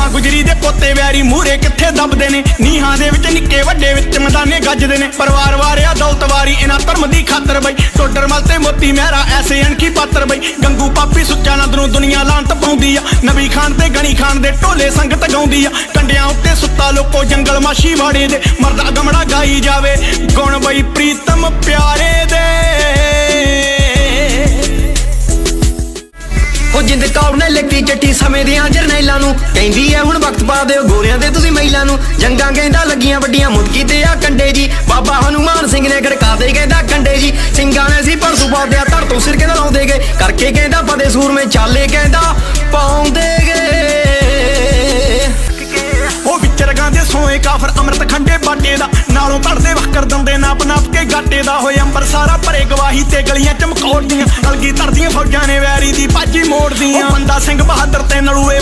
ਮਾਂ ਗੁਜਰੀ ਦੇ ਪੋਤੇ ਵੈਰੀ ਮੂਰੇ ਕਿੱਥੇ ਦੱਬਦੇ ਨੇ? ਨੀਹਾਂ ਦੇ ਵਿੱਚ ਨਿੱਕੇ ਵੱਡੇ ਵਿੱਚ ਮੈਦਾਨੇ ਗੱਜਦੇ ਨੇ। ਪਰਿਵਾਰ ਵਾਰਿਆ ਦੌਲਤ ਵਾਰੀ ਇਹਨਾਂ ਧਰਮ ਦੀ ਖਾਤਰ ਬਈ। ਟੋਡਰ ਮਲ ਤੇ ਮੋਤੀ ਮਹਿਰਾ ਐਸੇ ਅਣਖੀ ਪਾਤਰ ਬਈ। ਗੰਗੂ ਪਾਪੀ ਸੁੱਚਾ ਨੰਦ ਨੂੰ ਦੁਨੀਆ ਲਾਂਤ ਪਾਉਂਦੀ ਆ। ਨਬੀ ਖਾਨ ਤੇ ਗਣੀ ਖਾਨ ਦੇ ਢੋਲੇ ਸੰਗਤ ਗਾਉਂਦੀ ਆ। ਕੰਡਿਆਂ ਉੱਤੇ ਸੁੱਤਾ ਲੋਕੋ ਜੰਗਲ ਮਾਸ਼ੀ ਵਾੜੇ ਦੇ। ਮਰਦਾ ਗਮੜਾ ਗਾਈ ਜਾਵੇ। ਗੁਣ ਬਈ ਪ੍ਰੀਤਮ ਪਿਆਰੇ ਜਿੰਦ ਕੌਰ ਨੇ ਲਿਖੀ ਚਿੱਠੀ ਸਮੇਂ ਦੀਆਂ ਜਰਨੈਲਾਂ ਨੂੰ। ਕਹਿੰਦੀ ਐ, ਹੁਣ ਵਕਤ ਪਾ ਦਿਓ ਗੋਰਿਆਂ ਦੇ ਤੁਸੀਂ ਮਹਿਲਾਂ ਨੂੰ। ਜੰਗਾਂ ਕਹਿੰਦਾ ਲੱਗੀਆਂ ਵੱਡੀਆਂ ਮੁਦਕੀ ਤੇ ਆ ਕੰਡੇ ਜੀ। ਬਾਬਾ ਹਨੂਮਾਨ ਸਿੰਘ ਨੇ ਗੜਕਾ ਦੇ ਕਹਿੰਦਾ ਕੰਡੇ ਜੀ। ਸਿੰਘਾਂ ਨੇ ਸੀ ਪਰਸੂ ਪਾਦਿਆ ਧੜ ਤੋਂ ਸਿਰ ਕਹਿੰਦਾ ਲਾਉਂਦੇ ਗਏ। ਕਰਕੇ ਕਹਿੰਦਾ ਫਤੇ ਸੂਰਮੇ ਚਾਲੇ ਕਹਿੰਦਾ ਪਾਉਂਦੇ ਗਏ। ਉਹ ਵਿੱਚ ਰਗਾਂ ਦੇ ਸੋਏ ਕਾਫਰ ਅੰਮ੍ਰਿਤ ਖੰਡੇ ਬਾਟੇ ਦਾ। ਨਾਲੋਂ ਧੜਦੇ ਵਖਰ ਦੰਦੇ ਨਾਪ ਨਾਪ ਕੇ ਗਾਟੇ ਦਾ। ਹੋਏ ਅੰਬਰ ਭਰੇ ਗਵਾਹੀ ਤੇ ਗਲੀਆਂ ਚਮਕੌਰ ਦੀਆਂ ਅਲਗੀ ਧਰਦੀਆਂ, ਫੌਜਾਂ ਨੇ ਵੈਰੀ ਦੀ ਬਾਜੀ ਮੋੜਦੀਆਂ। ਉਹ ਬੰਦਾ ਸਿੰਘ ਬਹਾਦਰ ਤੇ ਨਲੂਏ